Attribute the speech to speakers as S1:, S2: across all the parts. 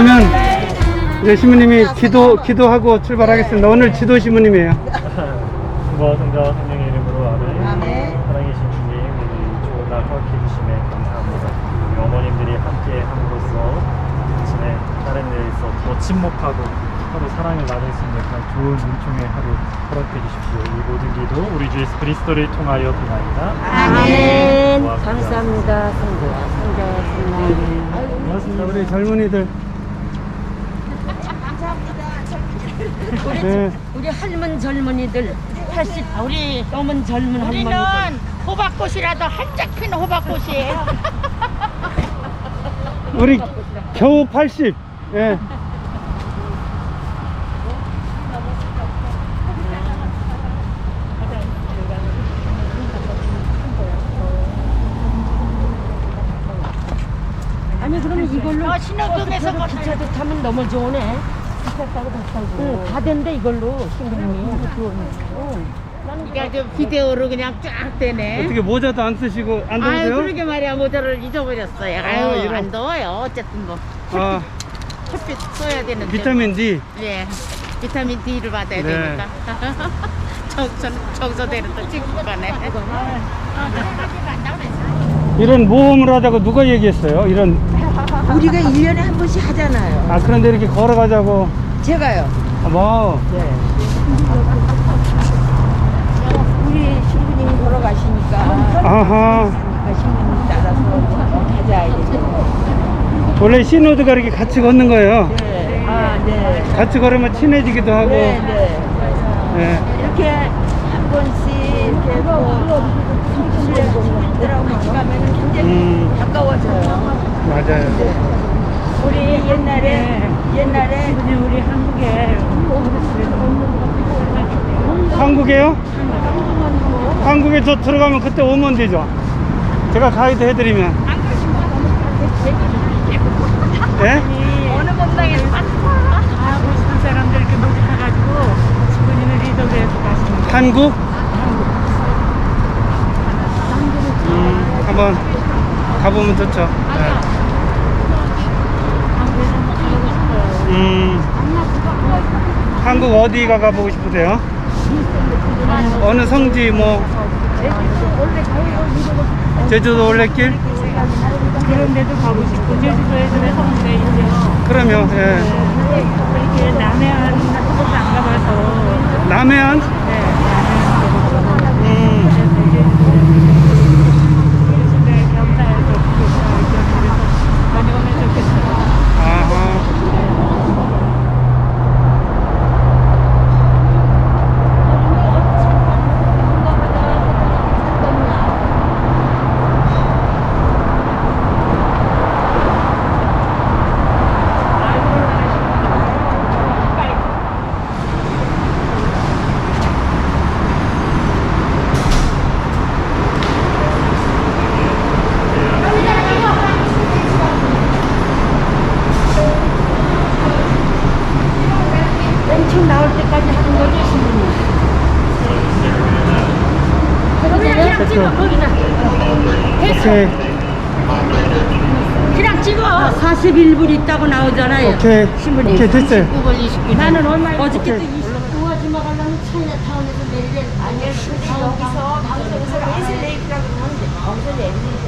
S1: 네, 신부님이 기도, 기도하고 출발하겠습니다. 오늘 지도 신부님이에요.
S2: 부모 성자와 성령의 이름으로 아멘.
S3: 아멘.
S2: 살아계신 주님, 우리 좋은 날 허락해 주심에 감사합니다. 우리 어머님들이 함께 함으로써 아침에 다른 데에서 더 친목하고 서로 사랑을 나눌 수 있는 그런 좋은 은총의 하루 허락해 주십시오. 이 모든 기도 우리 주 예수 그리스도를 통하여 비나이다.
S3: 아멘.
S2: 고맙습니다.
S3: 감사합니다. 성자, 성자, 성령.
S1: 고맙습니다. 우리 젊은이들.
S3: 우리,
S1: 네.
S3: 우리 할머니 젊은이들 80
S4: 우리
S3: 넘은 젊은
S4: 우리는
S3: 할머니들.
S4: 호박꽃이라도 한짝 핀 호박꽃이에요.
S1: 우리 겨우 80. 예.
S3: 아니 그러면 이걸로
S4: 어, 신호등에서
S3: 기차도, 기차도 타면 너무 좋네. 다. 응, 다 된대 이걸로 신부님이. 응.
S4: 이게 좀 비데오로 그냥 쫙 되네.
S1: 어떻게 모자도 안 쓰시고 안
S4: 아유
S1: 더우세요?
S4: 그러게 말이야 모자를 잊어버렸어요. 아유
S1: 이런.
S4: 안 더워요. 어쨌든 뭐
S1: 아,
S4: 햇빛 써야 되는데.
S1: 비타민 D.
S4: 예. 비타민 D를 받아야
S1: 네.
S4: 되니까. 정선 정서대로 또 찍고 가네.
S1: 이런 모험을 하자고 누가 얘기했어요? 이런
S3: 우리가 1년에 한 번씩 하잖아요.
S1: 아 그런데 이렇게 걸어가자고
S3: 제가요.
S1: 아, 뭐
S3: 네. 우리 신부님이 걸어가시니까.
S1: 아하
S3: 그러니까 신부님 따라서 가자 이제.
S1: 원래 신호드가 이렇게 같이 걷는 거예요
S3: 네. 아, 네.
S1: 같이 걸으면 친해지기도 하고
S3: 네, 네.
S1: 예.
S3: 이렇게 한 번씩 이렇게 뭐 성실들하고 같이 가면은 굉장히
S1: 음.
S3: 가까워져요.
S1: 맞아요.
S3: 우리 옛날에 옛날에 우리 한국에
S1: 한국에요? 한국에 저 들어가면 그때 오면 되죠. 제가 가이드 해드리면. 예?
S4: 어느 공장에
S5: 하고 싶은 사람들 이렇게 모집해가지고 직원인을 리더에서 가시는
S1: 한국? 음, 한번 가보면 좋죠 예. 음, 한국 어디 가 가보고 싶으세요? 어느 성지 뭐 제주도 올레길?
S5: 그런 데도 가고 싶고 제주도에서 왜 성대 있죠
S1: 그러면 예.
S5: 이렇게 남해안 한 번도 안 가봐서? 네 남해안
S1: 음,
S5: 네 경사에서 그래서 다녀오면 좋겠어요
S1: 아하.
S3: 맨 나올 때까지 하는 거죠 신부님?
S4: 그냥 찍어 거기나.
S1: 오케이,
S4: 그냥 찍어.
S3: 41분 있다고 나오잖아요.
S1: 오케이,
S3: 신부님.
S1: 오케이, 됐어요.
S4: 9월 29일.
S3: 나는 얼마 어저께 또
S1: 오케이.
S3: 29화 지나가려면 차이나타운에서 내리래. 아니요, 여기서 방송에서 웨이슬레이크라고 하는데 거기서 내리는데.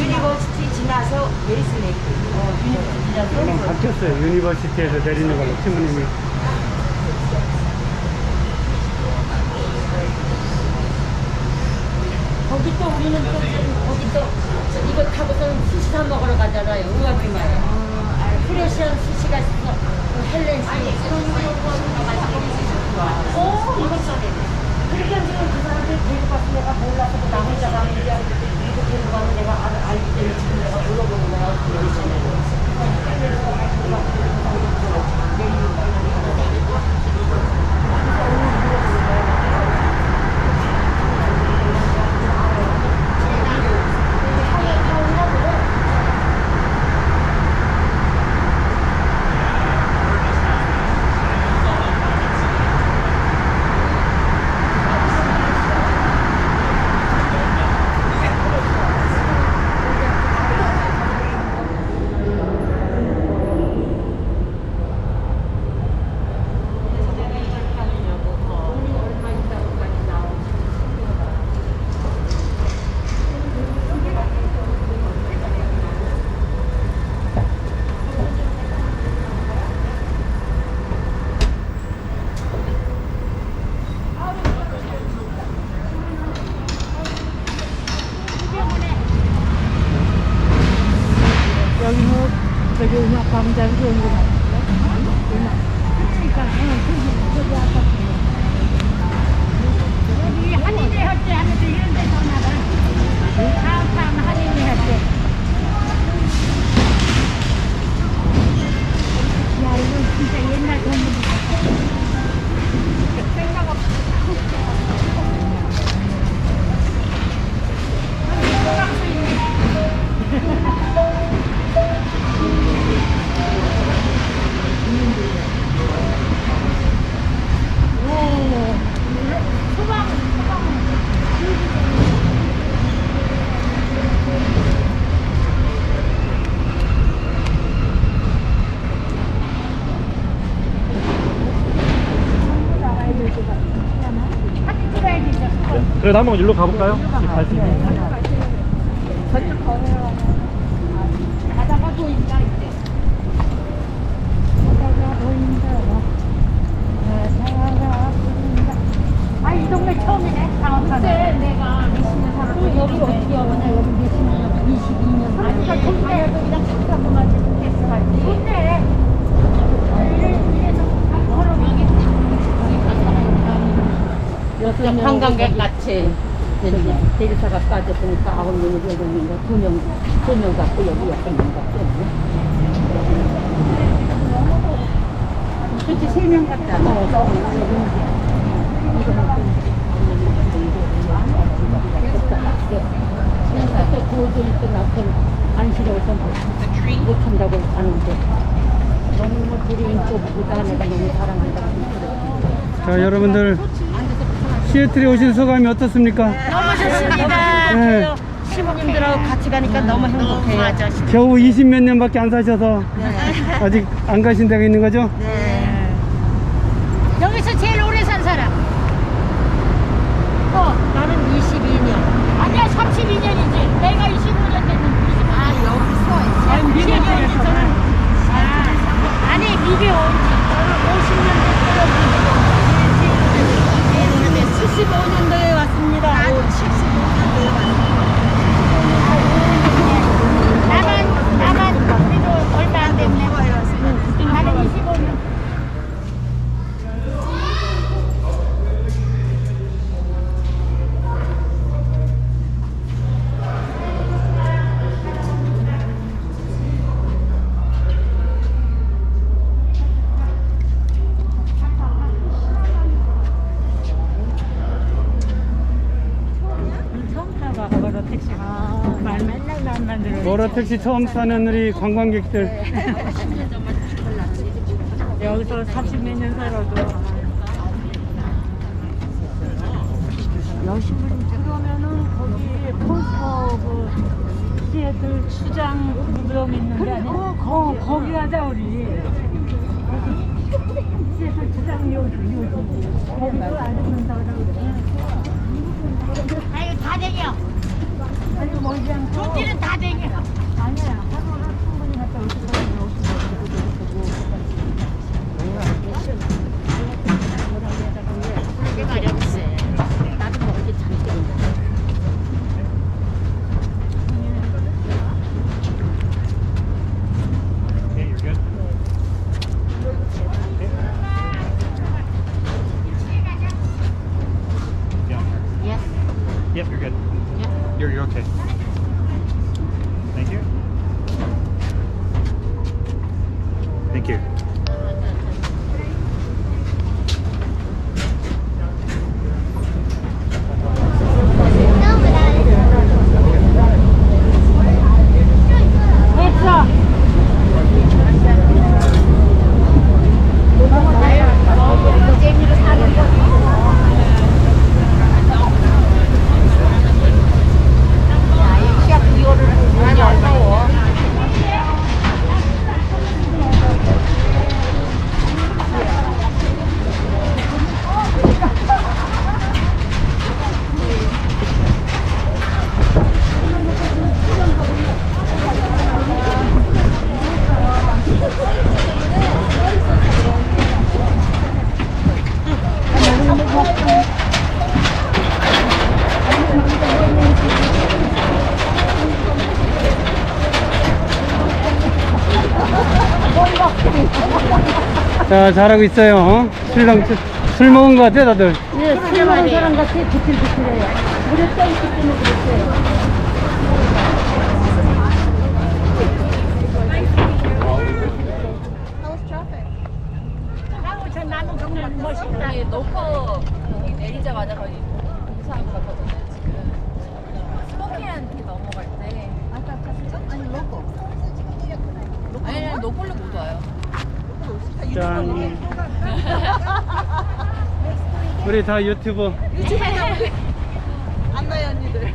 S3: 유니버시티 지나서 웨이슬레이크. 어, 유니버시티 지나서.
S1: 바뀌었어요. 유니버시티에서 내리는 걸로 신부님이.
S3: 거기 또 우리는 또 거기 또 이거 타고서 수시 사 먹으러 가잖아요. 우아비마에. 프레시한 수시가 있어. 그 헬렌 씨. 오, 이거 써네. 그
S2: 그래도 한번 일로 가볼까요? 갈수 있는.
S3: 바다가 보인다 이제. 바다가 보인다. 바다가 보인다. 아, 이 동네 처음이네. 강원도에 내가 미신을 살았고 여기 어떻게 와보냐 여기 미신을 22년 아니 근데 그냥 잠깐만 좀 했어야지 근데 여섯 관광객 같이. 대리사가 빠졌으니까 아홉 명이 여덟 명인가 두 명 두명 갖고 여기 여섯 명 갖고 그렇지 세 명. 같다. 어, 안쓰러워서 못한다고 하는데 너무 둘이 좁보다 내가 너무 사랑한다고
S1: 자, 여러분들 시애틀에 오신 소감이 어떻습니까?
S4: 너무 좋습니다.
S1: 네.
S4: 시부님들하고 같이 가니까 너무 행복해요. 맞아.
S1: 겨우 20 몇 년밖에 안 사셔서 아직 안 가신 데가 있는 거죠?
S4: 네. 여기서 제일 오래 산 사람.
S3: 어, 나는 22년.
S4: 아니야, 32년이지. 내가 25년 됐는데. 아, 여기서.
S5: 아니, 미국에서
S4: 아, 아니, 이게 언제? 50년 됐어요.
S3: 75년도에 왔습니다.
S4: 나만, 나만, 그래도 얼마 안 됐네. 나는 25년.
S5: 처음 걸어 택시. 말 맨날 말만 들어.
S1: 모라 택시 처음 타는 우리 관광객들
S5: 여기서 30몇 년 살아도 여신분 들어오면은 거기 포스터 그 시애틀 추장 무덤 있는데 아니야? 어, 거, 거기 가자 우리 시애틀 추장 요지 요지 거기도 아주 근사하다고 그래
S4: 아유, 다 댕겨.
S5: 아주 멀지 않고
S4: 조끼는 다댕겨.
S5: 아니야 하루는 충분히 갔다 올 수 있는
S4: 그게 마련세.
S3: 나도 먹기 참 좋은데.
S2: Okay, you're good. Yeah.
S3: Yes.
S2: Yep, you're good.
S3: Yeah.
S2: You're, you're okay. Thank you. Thank you.
S1: 자, 잘하고 있어요. 어? 술랑 술 먹은 거 같아, 다들.
S3: 네, 술 먹은 사람 같이 부틀부틀해요. 무릎 떠있기 때문에 그랬어요.
S6: 내리자마자 거의 가거든요 지금 넘어갈 때 아까 아니 로커 아니 아니 노콜로 못 와요
S1: 짠. 우리 다 유튜버.
S6: 안나요 언니들